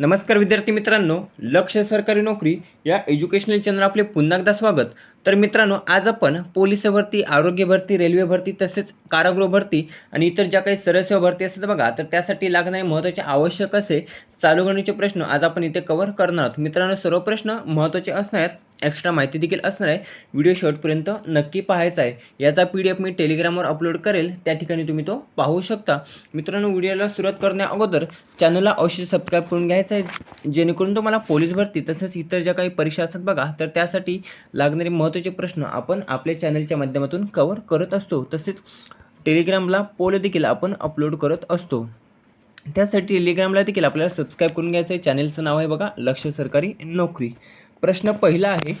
नमस्कार विद्यार्थी मित्रांनो लक्ष सरकारी नोकरी या एज्युकेशनल चॅनल आपले पुन्हा एकदा स्वागत. तर मित्रांनो आज आपण पोलीस भरती आरोग्य भरती रेल्वे भरती तसेच कारागृह भरती आणि इतर ज्या काही सरसेवा भरती असतात बघा तर त्यासाठी लागणारे महत्त्वाचे आवश्यक असे चालू गणीचे प्रश्न आज आपण इथे कव्हर करणार आहोत. मित्रांनो सर्व प्रश्न महत्त्वाचे असणार आहेत. एक्स्ट्रा माहिती देखील असणार आहे. व्हिडिओ शॉर्टपर्यंत नक्की पाहायचा आहे. याचा पी डी एफ मी टेलिग्रामवर अपलोड करेल. त्या ठिकाणी तुम्ही तो पाहू शकता. मित्रांनो व्हिडिओला सुरुवात करण्या अगोदर चॅनलला अवश्य सबस्क्राईब करून घ्यायचं आहे. जेणेकरून तुम्हाला पोलीस भरती तसेच इतर ज्या काही परीक्षा असतात बघा तर त्यासाठी लागणारे महत्त्वाचे प्रश्न आपण आपल्या चॅनलच्या माध्यमातून कवर करत असतो. तसेच टेलिग्रामला पोल देखील आपण अपलोड करत असतो. त्यासाठी टेलिग्रामला देखील आपल्याला सबस्क्राईब करून घ्यायचं आहे. चॅनलचं नाव आहे बघा लक्ष सरकारी नोकरी. प्रश्न पहिला आहे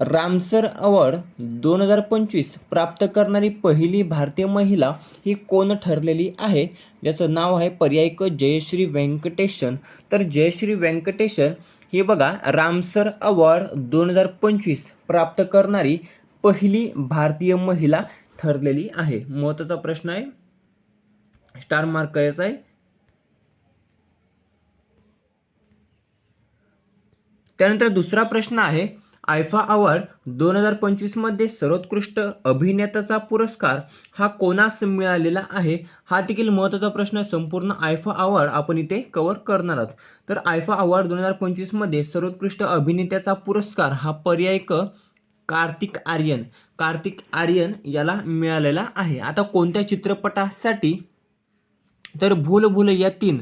रामसर अवॉर्ड दोन हजार पंचवीस प्राप्त करणारी पहिली भारतीय महिला ही कोण ठरलेली आहे? ज्याचं नाव आहे पर्याय क जयश्री व्यंकटेशन. तर जयश्री व्यंकटेशन ही बघा रामसर अवॉर्ड दोन हजार पंचवीस प्राप्त करणारी पहिली भारतीय महिला ठरलेली आहे. महत्त्वाचा प्रश्न आहे स्टार मार्क करायचा आहे. त्यानंतर दुसरा प्रश्न आहे आयफा अवॉर्ड दोन हजार पंचवीसमध्ये सर्वोत्कृष्ट अभिनेताचा पुरस्कार हा कोणास मिळालेला आहे? हा देखील महत्त्वाचा प्रश्न संपूर्ण आयफा अवॉर्ड आपण इथे कवर करणार आहोत. तर आयफा अवॉर्ड दोन हजार पंचवीसमध्ये सर्वोत्कृष्ट अभिनेत्याचा पुरस्कार हा पर्याय क कार्तिक आर्यन कार्तिक आर्यन याला मिळालेला आहे. आता कोणत्या चित्रपटासाठी? तर भूल भूल या तीन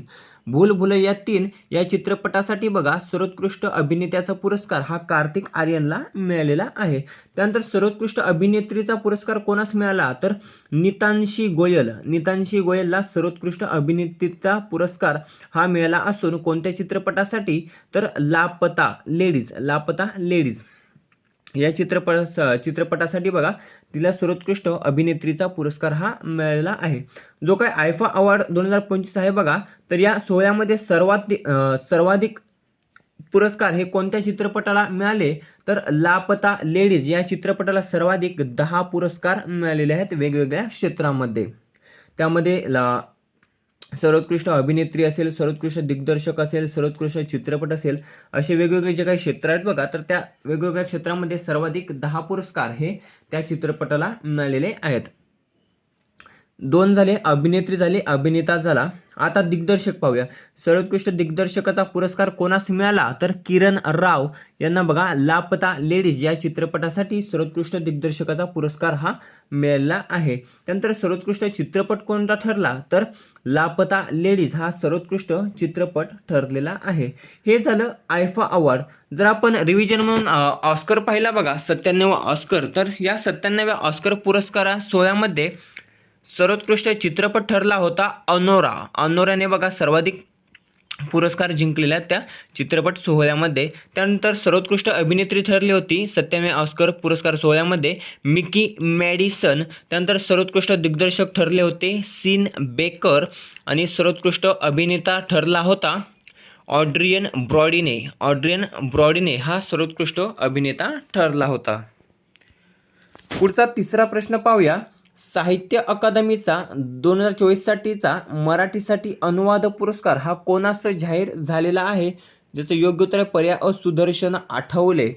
भूल भुलैया या तीन या चित्रपटासाठी बघा सर्वोत्कृष्ट अभिनेत्याचा पुरस्कार हा कार्तिक आर्यनला मिळालेला आहे. त्यानंतर सर्वोत्कृष्ट अभिनेत्रीचा पुरस्कार कोणास मिळाला? तर नितांशी गोयल. नितांशी गोयलला सर्वोत्कृष्ट अभिनेत्रीचा पुरस्कार हा मिळाला असून कोणत्या चित्रपटासाठी? तर लापता लेडीज लापता लेडीज. या चित्रपट चित्रपटासाठी बघा तिला सर्वोत्कृष्ट अभिनेत्रीचा पुरस्कार हा मिळालेला आहे. जो काय आयफा अवॉर्ड दोन हजार पंचवीस आहे बघा तर या सोहळ्यामध्ये सर्वात सर्वाधिक पुरस्कार हे कोणत्या चित्रपटाला मिळाले? तर लापता लेडीज या चित्रपटाला सर्वाधिक दहा पुरस्कार मिळालेले आहेत वेगवेगळ्या क्षेत्रामध्ये. त्यामध्ये ला सर्वोत्कृष्ट अभिनेत्री असेल सर्वोत्कृष्ट दिग्दर्शक असेल सर्वोत्कृष्ट चित्रपट असेल असे वेगवेगळे जे काही क्षेत्र आहेत बघा तर त्या वेगवेगळ्या क्षेत्रामध्ये सर्वाधिक दहा पुरस्कार हे त्या चित्रपटाला मिळालेले आहेत. दोन झाले अभिनेत्री झाली अभिनेता झाला. आता दिग्दर्शक पाहूया. सर्वोत्कृष्ट दिग्दर्शकाचा पुरस्कार कोणास मिळाला? तर किरण राव. यांना बघा लापता लेडीज या चित्रपटासाठी सर्वोत्कृष्ट दिग्दर्शकाचा पुरस्कार हा मिळाला आहे. त्यानंतर सर्वोत्कृष्ट चित्रपट कोणता ठरला? तर लापता लेडीज हा सर्वोत्कृष्ट चित्रपट ठरलेला आहे. हे झालं आयफा अवॉर्ड. जर आपण रिव्हिजन म्हणून ऑस्कर पाहिला बघा सत्त्याण्णव ऑस्कर तर या सत्त्याण्णव्या ऑस्कर पुरस्कारा सोहळ्यामध्ये सर्वोत्कृष्ट चित्रपट ठरला होता अनोरा. अनोराने बघा सर्वाधिक पुरस्कार जिंकलेल्या त्या चित्रपट सोहळ्यामध्ये. त्यानंतर सर्वोत्कृष्ट अभिनेत्री ठरली होती सत्याण्णव ऑस्कर पुरस्कार सोहळ्यामध्ये मिकी मॅडिसन. त्यानंतर सर्वोत्कृष्ट दिग्दर्शक ठरले होते सीन बेकर आणि सर्वोत्कृष्ट अभिनेता ठरला होता ऑड्रियन ब्रॉडीने. ऑड्रियन ब्रॉडीने हा सर्वोत्कृष्ट अभिनेता ठरला होता. पुढचा तिसरा प्रश्न पाहूया. साहित्य अकादमीचा दोन हजार चोवीससाठीचा मराठीसाठी अनुवाद पुरस्कार हा कोणास जाहीर झालेला आहे ज्याचं योग्य उत्तर पर्याय अ सुदर्शन आठवले.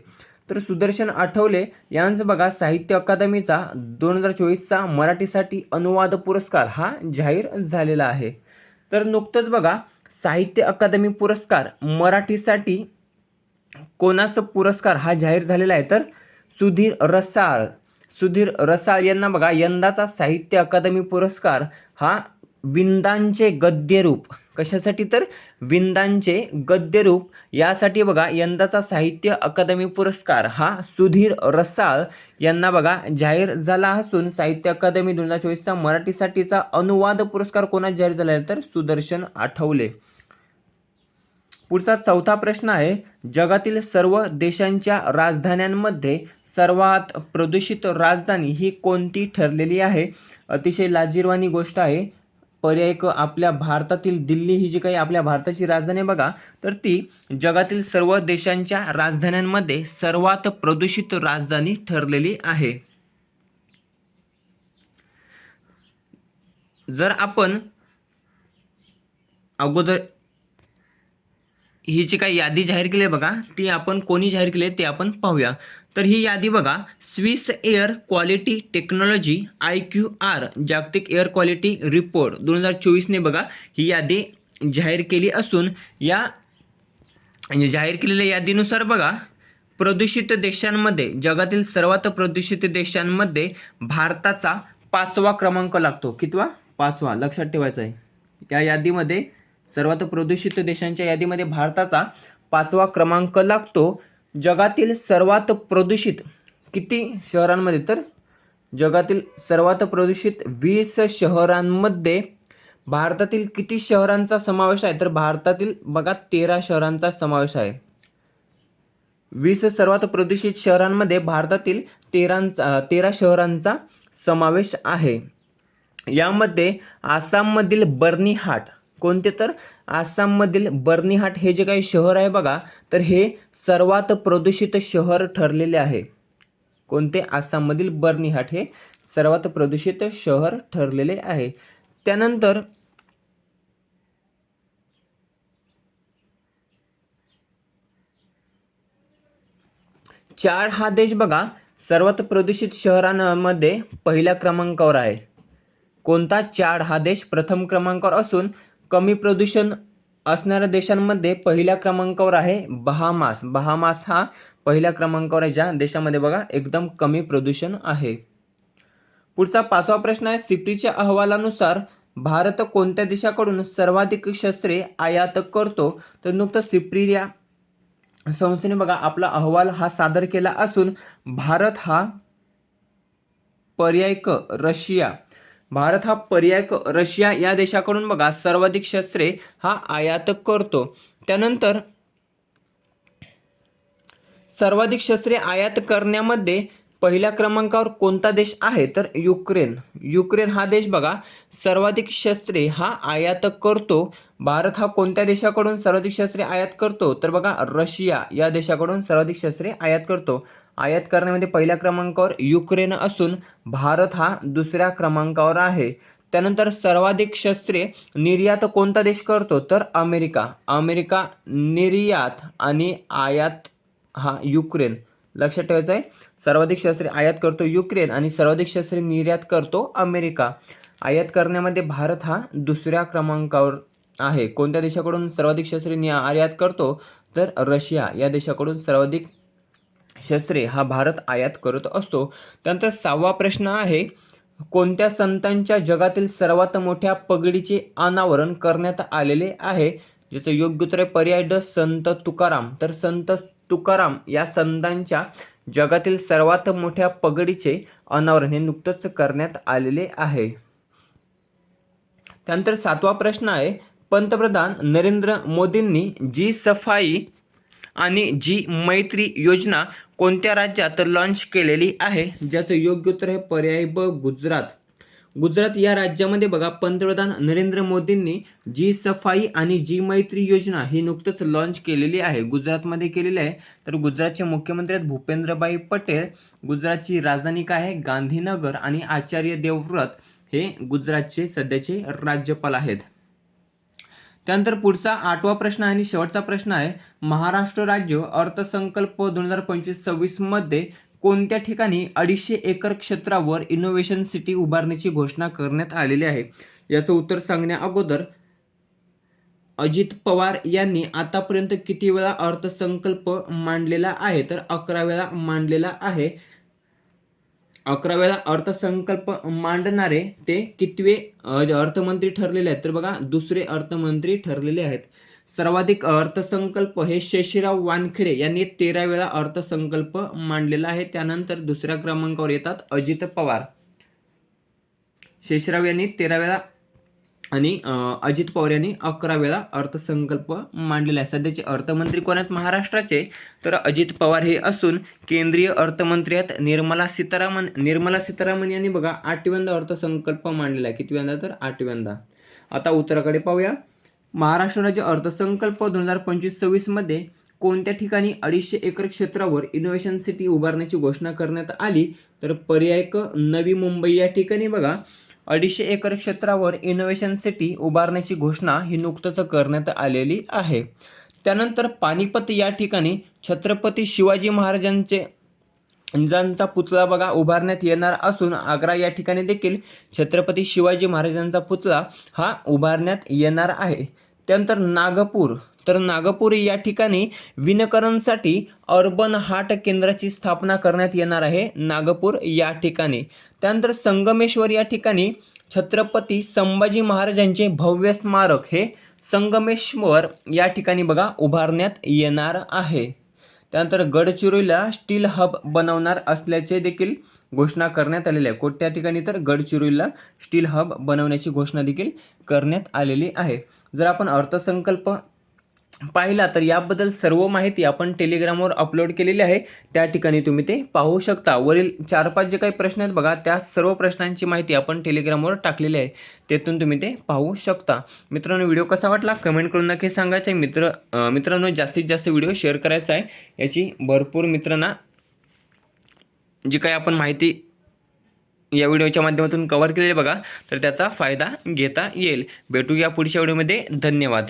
तर सुदर्शन आठवले यांचं बघा साहित्य अकादमीचा दोन हजार चोवीसचा मराठीसाठी अनुवाद पुरस्कार हा जाहीर झालेला आहे. तर नुकतंच बघा साहित्य अकादमी पुरस्कार मराठीसाठी कोणाचा पुरस्कार हा जाहीर झालेला आहे? तर सुधीर रसाळ. सुधीर रसाळ यांना बघा यंदाचा साहित्य अकादमी पुरस्कार हा विंदांचे गद्यरूप कशासाठी तर? विंदांचे गद्यरूप यासाठी बघा यंदाचा साहित्य अकादमी पुरस्कार हा सुधीर रसाळ यांना बघा जाहीर झाला असून साहित्य अकादमी दोन हजार चोवीसचा मराठीसाठीचा अनुवाद पुरस्कार कोणा जाहीर झाला आहे? तर सुदर्शन आठवले. पुढचा चौथा प्रश्न आहे जगातील सर्व देशांच्या राजधान्यांमध्ये सर्वात प्रदूषित राजधानी ही कोणती ठरलेली आहे? अतिशय लाजीरवाणी गोष्ट आहे. पर्याय क आपल्या भारतातील दिल्ली ही जी काही आपल्या भारताची राजधानी आहे बघा तर ती जगातील सर्व देशांच्या राजधान्यांमध्ये सर्वात प्रदूषित राजधानी ठरलेली आहे. जर आपण अगोदर ही जी काही यादी जाहीर केली आहे बघा. ती आपण कोणी जाहीर केली आहे ते आपण पाहूया. तर ही यादी बघा. Swiss air quality technology I Q R जागतिक एअर क्वालिटी रिपोर्ट. दोन हजार चोवीसने बघा ही यादी जाहीर केली असून या जाहीर केलेल्या यादीनुसार बघा प्रदूषित देशांमध्ये जगातील सर्वात प्रदूषित देशांमध्ये भारताचा पाचवा क्रमांक लागतो. कितवा? पाचवा. लक्षात ठेवायचा आहे. या यादीमध्ये सर्वात प्रदूषित देशांच्या यादीमध्ये भारताचा पाचवा क्रमांक लागतो. जगातील सर्वात प्रदूषित किती शहरांमध्ये? तर जगातील सर्वात प्रदूषित वीस शहरांमध्ये भारतातील किती शहरांचा समावेश आहे? तर भारतातील बघा तेरा शहरांचा समावेश आहे. वीस सर्वात प्रदूषित शहरांमध्ये भारतातील तेरांचा तेरा शहरांचा समावेश आहे. यामध्ये आसाममधील बर्नीहाट कोणते तर? आसाममधील बर्नीहाट हे जे काही शहर आहे बघा तर हे सर्वात प्रदूषित शहर ठरलेले आहे. कोणते? आसाममधील बर्नीहाट हे सर्वात प्रदूषित शहर ठरलेले आहे. त्यानंतर चार हा देश बघा सर्वात प्रदूषित शहरांमध्ये पहिल्या क्रमांकावर आहे. कोणता? चाड हा देश प्रथम क्रमांकावर असून कमी प्रदूषण असणाऱ्या देशांमध्ये पहिल्या क्रमांकावर आहे बहामास. बहामास हा पहिल्या क्रमांकावर आहे ज्या देशामध्ये बघा एकदम कमी प्रदूषण आहे. पुढचा पाचवा प्रश्न आहे सिप्रीच्या अहवालानुसार भारत कोणत्या देशाकडून सर्वाधिक शस्त्रे आयात करतो? तर नुकतं सिप्री या संस्थेने बघा आपला अहवाल हा सादर केला असून भारत हा पर्याय क रशिया भारत हा पर्याय रशिया या देशाकडून बघा सर्वाधिक शस्त्रे हा आयात करतो. त्यानंतर सर्वाधिक शस्त्रे आयात करण्यामध्ये पहिल्या क्रमांकावर कोणता देश आहे? तर युक्रेन. युक्रेन हा देश बघा सर्वाधिक शस्त्रे हा आयात करतो. भारत हा कोणत्या देशाकडून सर्वाधिक शस्त्रे आयात करतो? तर बघा रशिया या देशाकडून सर्वाधिक शस्त्रे आयात करतो. आयात करण्यामध्ये पहिल्या क्रमांकावर युक्रेन असून भारत हा दुसऱ्या क्रमांकावर आहे. त्यानंतर सर्वाधिक शस्त्रे निर्यात कोणता देश करतो? तर अमेरिका. अमेरिका निर्यात आणि आयात हा युक्रेन. लक्षात ठेवायचं आहे सर्वाधिक शस्त्रे आयात करतो युक्रेन आणि सर्वाधिक शस्त्रे निर्यात करतो अमेरिका. आयात करण्यामध्ये भारत हा दुसऱ्या क्रमांकावर आहे. कोणत्या देशाकडून सर्वाधिक शस्त्रे नि आयात करतो? तर रशिया. या देशाकडून सर्वाधिक शस्त्रे हा भारत आयात करत असतो. त्यानंतर सहावा प्रश्न आहे कोणत्या संतांच्या जगातील सर्वात मोठ्या पगडीचे अनावरण करण्यात आलेले आहे? ज्याचं योग्य उत्तर आहे पर्याय ड संत तुकाराम. तर संत तुकाराम या संतांच्या जगातील सर्वात मोठ्या पगडीचे अनावरण हे नुकतंच करण्यात आलेले आहे. त्यानंतर सातवा प्रश्न आहे पंतप्रधान नरेंद्र मोदींनी जी सफाई आणि जी मैत्री योजना कोणत्या राज्यात लॉन्च केलेली आहे ज्याचं योग्य उत्तर आहे पर्याय ब गुजरात. गुजरात या राज्यामध्ये बघा पंतप्रधान नरेंद्र मोदींनी जी सफाई आणि जी मैत्री योजना ही नुकतंच लॉन्च केलेली आहे गुजरातमध्ये केलेली आहे. तर गुजरातचे मुख्यमंत्री आहेत भूपेंद्रभाई पटेल गुजरातची राजधानी काय आहे? गांधीनगर आणि आचार्य देवव्रत हे गुजरातचे सध्याचे राज्यपाल आहेत. त्यानंतर पुढचा आठवा प्रश्न आणि शेवटचा प्रश्न आहे महाराष्ट्र राज्य अर्थसंकल्प दोन हजार पंचवीस सव्वीसमध्ये कोणत्या ठिकाणी अडीचशे एकर क्षेत्रावर इनोव्हेशन सिटी उभारण्याची घोषणा करण्यात आलेली आहे? याचं उत्तर सांगण्या अगोदर अजित पवार यांनी आतापर्यंत किती वेळा अर्थसंकल्प मांडलेला आहे? तर अकरा वेळा मांडलेला आहे. अकरा वेळा अर्थसंकल्प मांडणारे ते कितवे अर्थमंत्री ठरलेले आहेत तर बघा दुसरे अर्थमंत्री ठरलेले आहेत. सर्वाधिक अर्थसंकल्प हे शेषराव वानखेडे यांनी तेरा वेळा अर्थसंकल्प मांडलेला आहे. त्यानंतर दुसऱ्या क्रमांकावर येतात अजित पवार. शेषराव यांनी तेरा वेळा आणि अजित पवार यांनी अकरा वेळा अर्थसंकल्प मांडलेला आहे. सध्याचे अर्थमंत्री कोण आहेत महाराष्ट्राचे. तर अजित पवार हे असून केंद्रीय अर्थमंत्री आहेत निर्मला सीतारामन. निर्मला सीतारामन यांनी बघा आठव्यांदा अर्थसंकल्प मांडलेला आहे. कितव्यांदा? तर आठव्यांदा. आता उत्तराकडे पाहूया. महाराष्ट्र राज्य अर्थसंकल्प दोन हजार पंचवीस सव्वीसमध्ये कोणत्या ठिकाणी अडीचशे एकर क्षेत्रावर इनोव्हेशन सिटी उभारण्याची घोषणा करण्यात आली? तर पर्याय क नवी मुंबई या ठिकाणी बघा. अडीचशे एकर क्षेत्रावर इनोव्हेशन सिटी उभारण्याची घोषणा ही नुकतंच करण्यात आलेली आहे. त्यानंतर पानिपत या ठिकाणी छत्रपती शिवाजी महाराजांचे ज्यांचा पुतळा बघा उभारण्यात येणार असून आग्रा या ठिकाणी देखील छत्रपती शिवाजी महाराजांचा पुतळा हा उभारण्यात येणार आहे. त्यानंतर नागपूर. तर नागपूर या ठिकाणी विनकरणसाठी अर्बन हाट केंद्राची स्थापना करण्यात येणार आहे नागपूर या ठिकाणी. त्यानंतर संगमेश्वर या ठिकाणी छत्रपती संभाजी महाराजांचे भव्य स्मारक हे संगमेश्वर या ठिकाणी बघा उभारण्यात येणार आहे. त्यानंतर गडचिरोलीला स्टील हब बनवणार असल्याचे देखील घोषणा करण्यात आलेली आहे. कोणत्या ठिकाणी तर गडचिरोलीला स्टील हब बनवण्याची घोषणा देखील करण्यात आलेली आहे. जर आपण अर्थसंकल्प पाहिला तर याबद्दल सर्व माहिती आपण टेलिग्रामवर अपलोड केलेली आहे. त्या ठिकाणी तुम्ही ते पाहू शकता. वरील चार पाच जे काही प्रश्न आहेत बघा त्या सर्व प्रश्नांची माहिती आपण टेलिग्रामवर टाकलेली आहे. तेथून तुम्ही ते पाहू शकता. मित्रांनो व्हिडिओ कसा वाटला? कमेंट करून नक्की सांगायचं आहे. मित्र मित्रांनो जास्तीत जास्त व्हिडिओ शेअर करायचा आहे. याची भरपूर मित्रांना जी काही आपण माहिती या व्हिडिओच्या माध्यमातून कव्हर केलेली बघा तर त्याचा फायदा घेता येईल. भेटूया पुढच्या व्हिडिओमध्ये. धन्यवाद.